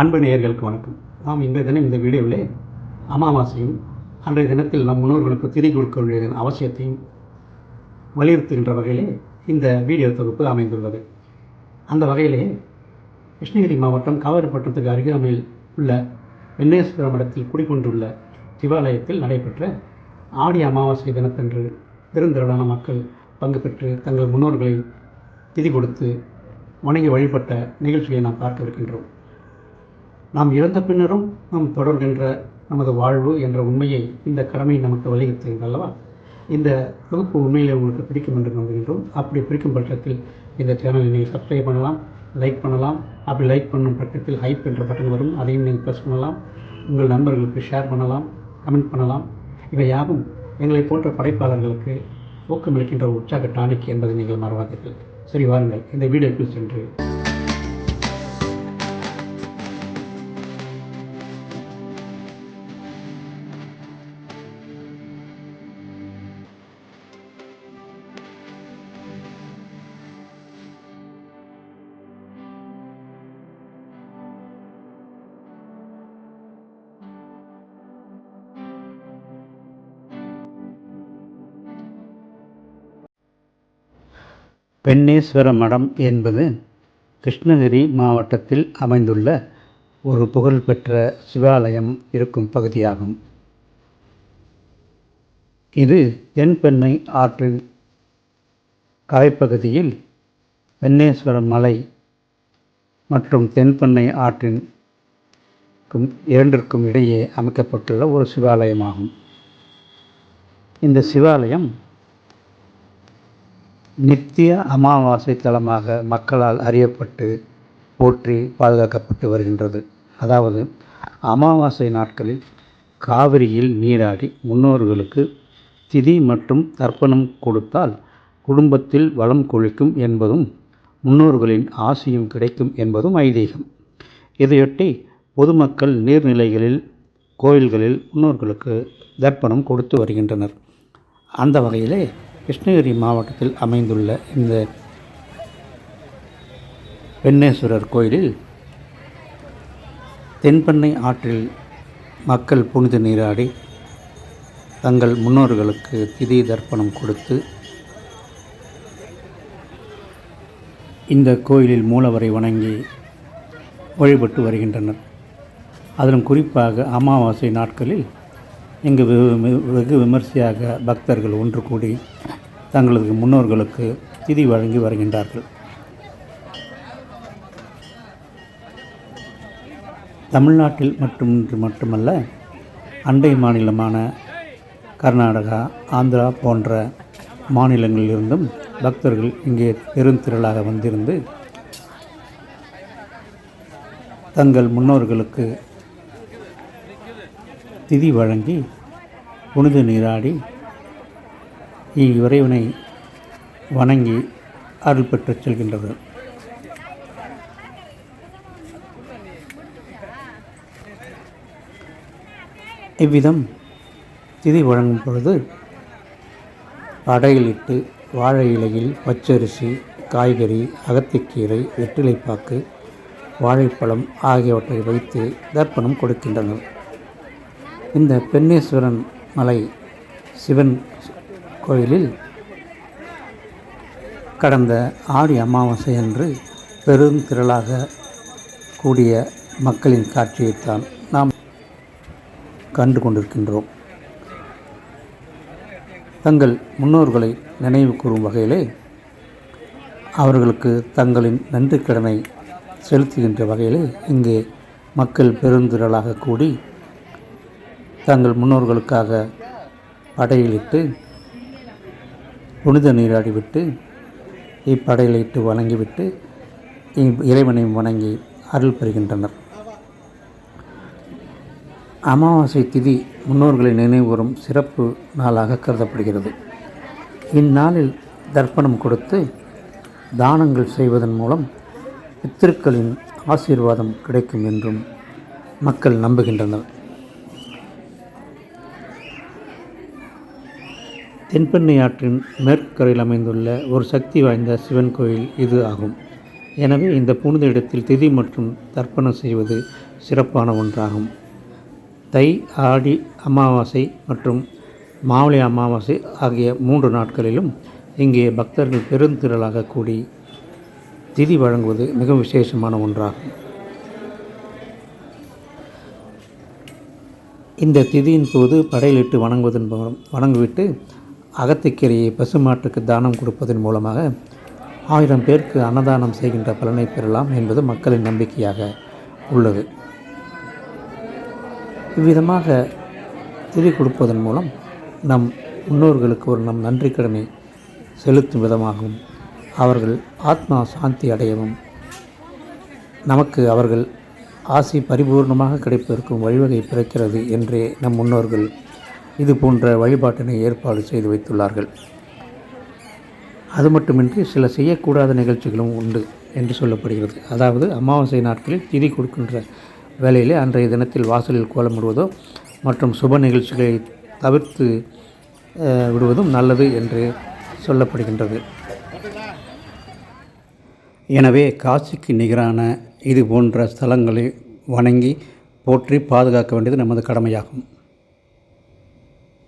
அன்பு நேயர்களுக்கு வணக்கம். நாம் இன்றைய தினம் இந்த வீடியோவிலே அமாவாசையும் அன்றைய தினத்தில் நம் முன்னோர்களுக்கு திதி கொடுக்க வேண்டியதன் அவசியத்தையும் வலியுறுத்துகின்ற வகையிலே இந்த வீடியோ தொகுப்பு அமைந்துள்ளது. அந்த வகையிலே கிருஷ்ணகிரி மாவட்டம் காவிரிப்பட்டினத்துக்கு அருகாமையில் உள்ள வெண்ணேஸ்வர மடத்தில் குடிகொண்டுள்ள சிவாலயத்தில் நடைபெற்ற ஆடி அமாவாசை தினத்தன்று பெருந்திரளான மக்கள் பங்கு பெற்று தங்கள் முன்னோர்களை திதி கொடுத்து வணங்கி வழிபட்ட நிகழ்ச்சியை நாம் பார்க்கவிருக்கின்றோம் நாம் இறந்த பின்னரும் நாம் தொடர்கின்ற நமது வாழ்வு என்ற உண்மையை இந்த கடமை நமக்கு வலியுறுத்துகிறது அல்லவா? இந்த தொகுப்பு உண்மையில் உங்களுக்கு பிடிக்கும் என்று நம்புகின்றோம். அப்படி பிடிக்கும் பட்சத்தில் இந்த சேனலை நீங்கள் சப்ஸ்கிரைப் பண்ணலாம் லைக் பண்ணலாம். அப்படி லைக் பண்ணும் பட்சத்தில் ஹைப் என்ற பட்டன் வரும். அதையும் நீங்கள் ப்ரெஸ் பண்ணலாம். உங்கள் நண்பர்களுக்கு ஷேர் பண்ணலாம் கமெண்ட் பண்ணலாம். இவை யாவும் எங்களை போன்ற படைப்பாளர்களுக்கு ஊக்கமளிக்கின்ற உற்சாக டானிக் என்பதை நீங்கள் மறவாதீர்கள். சரி வாருங்கள். இந்த வீடியோக்குள் சென்று பெண்ணேஸ்வர மடம் என்பது கிருஷ்ணகிரி மாவட்டத்தில் அமைந்துள்ள ஒரு புகழ்பெற்ற சிவாலயம் இருக்கும் பகுதியாகும். இது தென்பெண்ணை ஆற்றின் கரைப்பகுதியில் வெண்ணேஸ்வர மலை மற்றும் தென்பெண்ணை ஆற்றின் இரண்டிற்கும் இடையே அமைக்கப்பட்டுள்ள ஒரு சிவாலயமாகும். இந்த சிவாலயம் நித்திய அமாவாசை தலமாக மக்களால் அறியப்பட்டு போற்றி பாதுகாக்கப்பட்டு வருகின்றது. அதாவது அமாவாசை நாட்களில் காவிரியில் நீராடி முன்னோர்களுக்கு திதி மற்றும் தர்ப்பணம் கொடுத்தால் குடும்பத்தில் வளம் கொழிக்கும் என்பதும் முன்னோர்களின் ஆசையும் கிடைக்கும் என்பதும் ஐதீகம். இதையொட்டி பொதுமக்கள் நீர்நிலைகளில் கோயில்களில் முன்னோர்களுக்கு தர்ப்பணம் கொடுத்து வருகின்றனர். அந்த வகையிலே கிருஷ்ணகிரி மாவட்டத்தில் அமைந்துள்ள இந்த வெண்ணேஸ்வரர் கோயிலில் தென்பெண்ணை ஆற்றில் மக்கள் புனித நீராடி தங்கள் முன்னோர்களுக்கு திதி தர்ப்பணம் கொடுத்து இந்த கோயிலில் மூலவரை வணங்கி வழிபட்டு வருகின்றனர். அதிலும் குறிப்பாக அமாவாசை நாட்களில் இங்கு வெகு வெகு விமர்சையாக பக்தர்கள் ஒன்று கூடி தங்களது முன்னோர்களுக்கு திதி வழங்கி வருகின்றார்கள். தமிழ்நாட்டில் மட்டும் மட்டுமல்ல அண்டை மாநிலமான கர்நாடகா ஆந்திரா போன்ற மாநிலங்களிலிருந்தும் பக்தர்கள் இங்கே பெருந்திரளாக வந்திருந்து தங்கள் முன்னோர்களுக்கு திதி வழங்கி புனித நீராடி இறைவனை வணங்கி அருள் பெற்றுச் செல்கின்றது. இவ்விதம் திதி வழங்கும் பொழுது அடையிலிட்டு வாழை இலையில் பச்சரிசி காய்கறி அகத்திக்கீரை வெற்றிலைப்பாக்கு வாழைப்பழம் ஆகியவற்றை வைத்து தர்ப்பணம் கொடுக்கின்றனர். இந்த பெண்ணேஸ்வரன் மலை சிவன் கோயிலில் கடந்த ஆடி அமாவாசை அன்று பெருந்திரளாக கூடிய மக்களின் காட்சியைத்தான் நாம் கண்டு கொண்டிருக்கின்றோம். தங்கள் முன்னோர்களை நினைவு கூறும் வகையிலே அவர்களுக்கு தங்களின் நன்றிக்கடனை செலுத்துகின்ற வகையிலே இங்கே மக்கள் பெருந்திரளாக கூடி தங்கள் முன்னோர்களுக்காக படையிலிட்டு புனித நீராடிவிட்டு இப்படையிலிட்டு வணங்கிவிட்டு இறைவனை வணங்கி அருள் பெறுகின்றனர் அமாவாசை திதி முன்னோர்களை நினைவுறும் சிறப்பு நாளாக கருதப்படுகிறது. இந்நாளில் தர்ப்பணம் கொடுத்து தானங்கள் செய்வதன் மூலம் பித்திருக்களின் ஆசீர்வாதம் கிடைக்கும் என்றும் மக்கள் நம்புகின்றனர். தென்பெண்ணை ஆற்றின் மேற்கரையில் அமைந்துள்ள ஒரு சக்தி வாய்ந்த சிவன் கோயில் இது ஆகும். எனவே இந்த புனித இடத்தில் திதி மற்றும் தர்ப்பணம் செய்வது சிறப்பான ஒன்றாகும். தை ஆடி அமாவாசை மற்றும் மாவளி அமாவாசை ஆகிய மூன்று நாட்களிலும் இங்கே பக்தர்கள் பெருந்திரளாக கூடி திதி வழங்குவது மிக விசேஷமான ஒன்றாகும். இந்த திதியின் போது படையலிட்டு வணங்குவதன் மூலம் வணங்கிவிட்டு அகத்திக்கீரையை பசுமாட்டுக்கு தானம் கொடுப்பதன் மூலமாக ஆயிரம் பேருக்கு அன்னதானம் செய்கின்ற பலனை பெறலாம் என்பது மக்களின் நம்பிக்கையாக உள்ளது. இவ்விதமாக திதி கொடுப்பதன் மூலம் நம் முன்னோர்களுக்கு ஒரு நம் நன்றி கடனை செலுத்தும் விதமாகவும் அவர்கள் ஆத்மா சாந்தி அடையவும் நமக்கு அவர்கள் ஆசி பரிபூர்ணமாக கிடைப்பதற்கும் வழிவகை பிறக்கிறது என்றே நம் முன்னோர்கள் இது போன்ற வழிபாட்டினை ஏற்பாடு செய்து வைத்துள்ளார்கள். அது மட்டுமின்றி சில செய்யக்கூடாத நிகழ்ச்சிகளும் உண்டு என்று சொல்லப்படுகிறது. அதாவது அமாவாசை நாட்களில் திதி கொடுக்கின்ற வேலையிலே அன்றைய தினத்தில் வாசலில் கோலமிடுவதோ மற்றும் சுப நிகழ்ச்சிகளை தவிர்த்து விடுவதும் நல்லது என்று சொல்லப்படுகின்றது. எனவே காசிக்கு நிகரான இது போன்ற ஸ்தலங்களை வணங்கி போற்றி பாதுகாக்க வேண்டியது நமது கடமையாகும்.